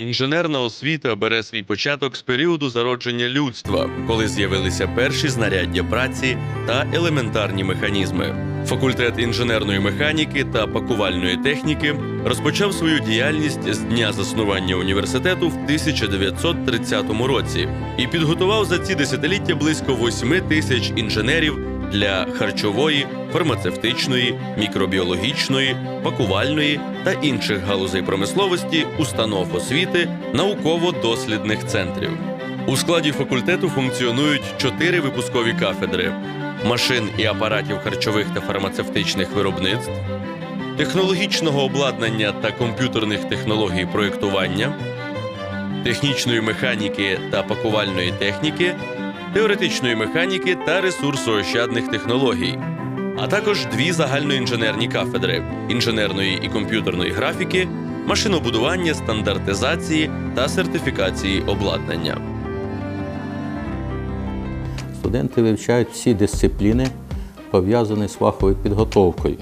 Інженерна освіта бере свій початок з періоду зародження людства, коли з'явилися перші знаряддя праці та елементарні механізми. Факультет інженерної механіки та пакувальної техніки розпочав свою діяльність з дня заснування університету в 1930 році і підготував за ці десятиліття близько 8 тисяч інженерів для харчової, фармацевтичної, мікробіологічної, пакувальної та інших галузей промисловості, установ освіти, науково-дослідних центрів. У складі факультету функціонують чотири випускові кафедри: машин і апаратів харчових та фармацевтичних виробництв, технологічного обладнання та комп'ютерних технологій проєктування, технічної механіки та пакувальної техніки, теоретичної механіки та ресурсоощадних технологій, а також дві загальноінженерні кафедри інженерної і комп'ютерної графіки, машинобудування, стандартизації та сертифікації обладнання. Студенти вивчають всі дисципліни, пов'язані з фаховою підготовкою.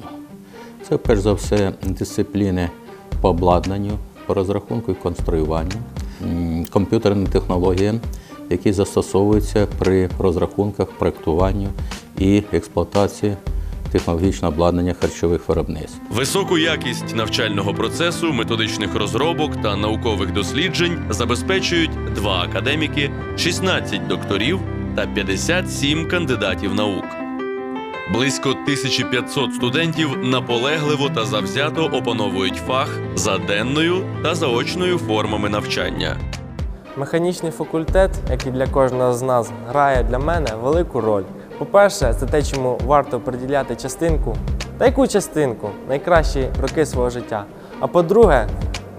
Це перш за все дисципліни по обладнанню, по розрахунку і конструюванню, м, комп'ютерні технології, які застосовуються при розрахунках, проєктуванню і експлуатації технологічного обладнання харчових виробництв. Високу якість навчального процесу, методичних розробок та наукових досліджень забезпечують два академіки, 16 докторів та 57 кандидатів наук. Близько 1500 студентів наполегливо та завзято опановують фах за денною та заочною формами навчання. Механічний факультет, як і для кожного з нас, грає для мене велику роль. По-перше, це те, чому варто приділяти частинку, та яку частинку найкращі роки свого життя. А по-друге,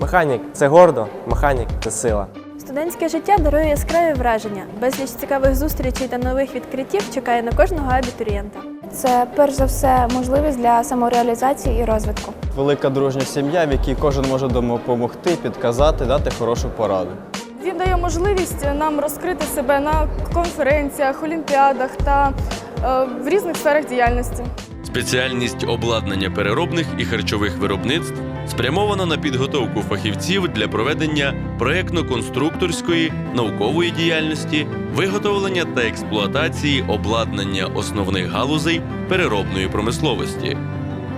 механік це гордо, механік це сила. Студентське життя дарує яскраві враження. Безліч цікавих зустрічей та нових відкриттів чекає на кожного абітурієнта. Це перш за все можливість для самореалізації і розвитку. велика дружня сім'я, в якій кожен може допомогти, підказати, дати хорошу пораду. Він дає можливість нам розкрити себе на конференціях, олімпіадах та е, в різних сферах діяльності. Спеціальність обладнання переробних і харчових виробництв спрямована на підготовку фахівців для проведення проєктно-конструкторської, наукової діяльності, виготовлення та експлуатації обладнання основних галузей переробної промисловості.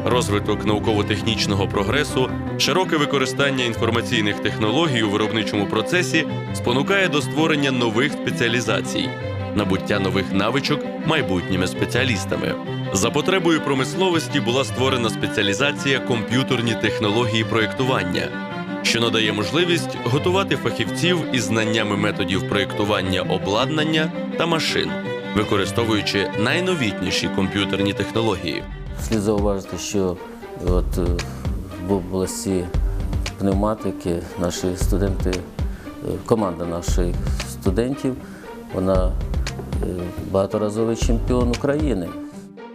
Розвиток науково-технічного прогресу, широке використання інформаційних технологій у виробничому процесі спонукає до створення нових спеціалізацій, набуття нових навичок майбутніми спеціалістами. За потребою промисловості була створена спеціалізація комп'ютерні технології проєктування, що надає можливість готувати фахівців із знаннями методів проєктування обладнання та машин, використовуючи найновітніші комп'ютерні технології. Слід зауважити, що от, е, в області пневматики наші студенти, е, команда наших студентів, вона е, багаторазовий чемпіон України.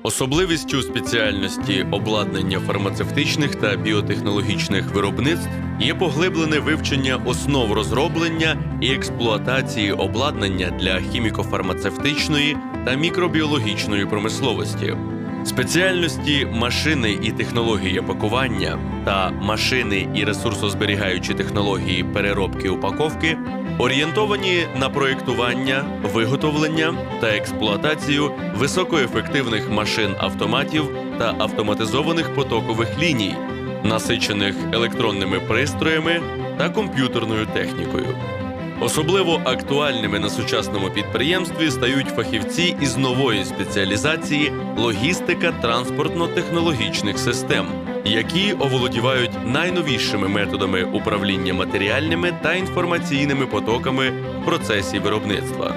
Особливістю спеціальності обладнання фармацевтичних та біотехнологічних виробництв є поглиблене вивчення основ розроблення і експлуатації обладнання для хіміко-фармацевтичної та мікробіологічної промисловості. Спеціальності машини і технологія пакування та машини і ресурсозберігаючі технології переробки упаковки орієнтовані на проєктування, виготовлення та експлуатацію високоефективних машин-автоматів та автоматизованих потокових ліній, насичених електронними пристроями та комп'ютерною технікою. Особливо актуальними на сучасному підприємстві стають фахівці із нової спеціалізації логістика транспортно-технологічних систем, які оволодівають найновішими методами управління матеріальними та інформаційними потоками в процесі виробництва.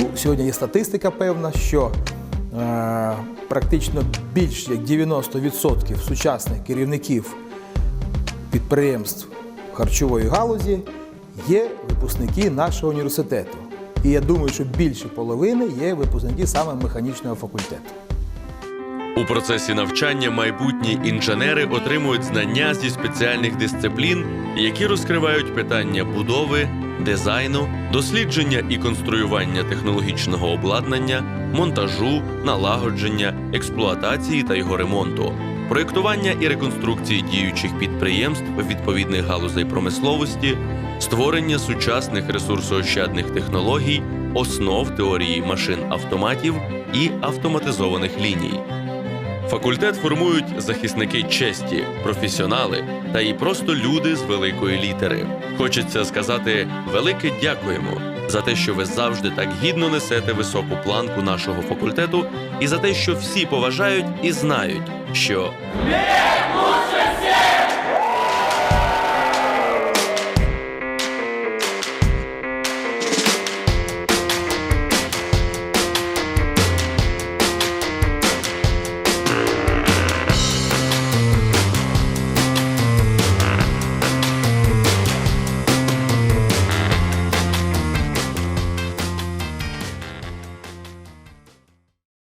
Ну, Сьогодні є статистика певна, що е, практично більш як 90% сучасних керівників підприємств харчової галузі є випускники нашого університету. І я думаю, що більше половини є випускники саме механічного факультету. У процесі навчання майбутні інженери отримують знання зі спеціальних дисциплін, які розкривають питання будови, дизайну, дослідження і конструювання технологічного обладнання, монтажу, налагодження, експлуатації та його ремонту, проєктування і реконструкції діючих підприємств відповідних галузей промисловості, створення сучасних ресурсоощадних технологій, основ теорії машин автоматів і автоматизованих ліній. Факультет формують захисники честі, професіонали та і просто люди з великої літери. Хочеться сказати велике дякуємо за те, що ви завжди так гідно несете високу планку нашого факультету, і за те, що всі поважають і знають, що